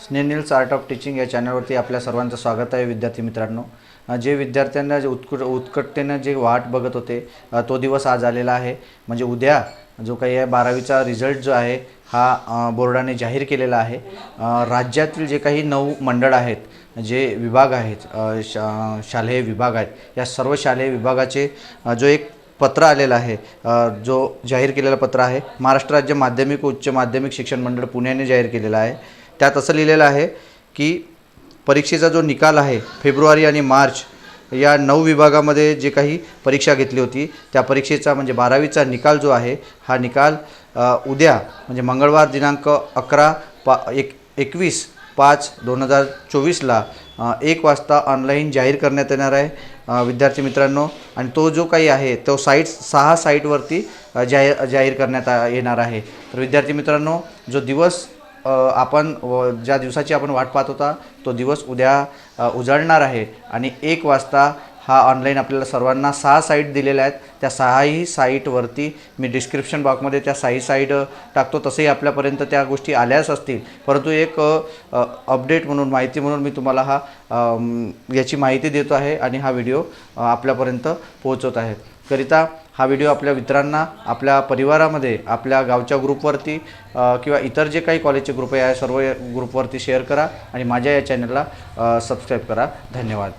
स्नेनिल्स art of teaching या चॅनलवरती आपल्या सर्वांचं स्वागत आहे विद्यार्थी मित्रांनो. जे विद्यार्थ्यांना जे उत्कुट उत्कटतेनं जे वाट बघत होते तो दिवस आज आलेला आहे. म्हणजे उद्या जो काही आहे बारावीचा रिझल्ट जो आहे हा बोर्डाने जाहीर केलेला आहे. राज्यातील जे काही नऊ मंडळ आहेत जे विभाग आहेत शा शालेय विभाग आहेत या सर्व शालेय विभागाचे जो एक पत्र आलेलं आहे जो जाहीर केलेलं पत्र आहे महाराष्ट्र राज्य माध्यमिक उच्च माध्यमिक शिक्षण मंडळ पुण्याने जाहीर केलेलं आहे. त्यात असं लिहिलेलं आहे की परीक्षेचा जो निकाल आहे फेब्रुवारी आणि मार्च या नऊ विभागामध्ये जे काही परीक्षा घेतली होती त्या परीक्षेचा म्हणजे बारावीचा निकाल जो आहे हा निकाल उद्या म्हणजे मंगळवार दिनांक अकरा पा एक एकवीस पाच दोन हजार चोवीसला एक वाजता ऑनलाईन जाहीर करण्यात येणार आहे विद्यार्थी मित्रांनो. आणि तो जो काही आहे तो साईट सहा साईटवरती जाहीर जाहीर करण्यात आ- येणार आहे. तर विद्यार्थी मित्रांनो जो दिवस आपण ज्या दिवसाची आपण वाट पाहत होता तो दिवस उद्या उजळणार उजाडणार आहे. आणि एक वाजता हा ऑनलाईन आपल्याला सर्वांना सहा साईट दिलेल्या आहेत. त्या सहाही साईटवरती मी डिस्क्रिप्शन बॉक्समध्ये त्या सहाही साईट टाकतो. तसंही आपल्यापर्यंत त्या गोष्टी आल्याच असतील. परंतु एक अपडेट म्हणून माहिती म्हणून मी तुम्हाला हा याची माहिती देतो आहे आणि हा व्हिडिओ आपल्यापर्यंत पोहोचवत आहे. करिता हा व्हिडिओ आपल्या मित्रांना आपल्या परिवारामध्ये आपल्या गावच्या ग्रुपवरती किंवा इतर जे काही कॉलेजचे ग्रुप आहे सर्व ग्रुपवरती शेअर करा आणि माझ्या या चॅनलला सबस्क्राईब करा. धन्यवाद.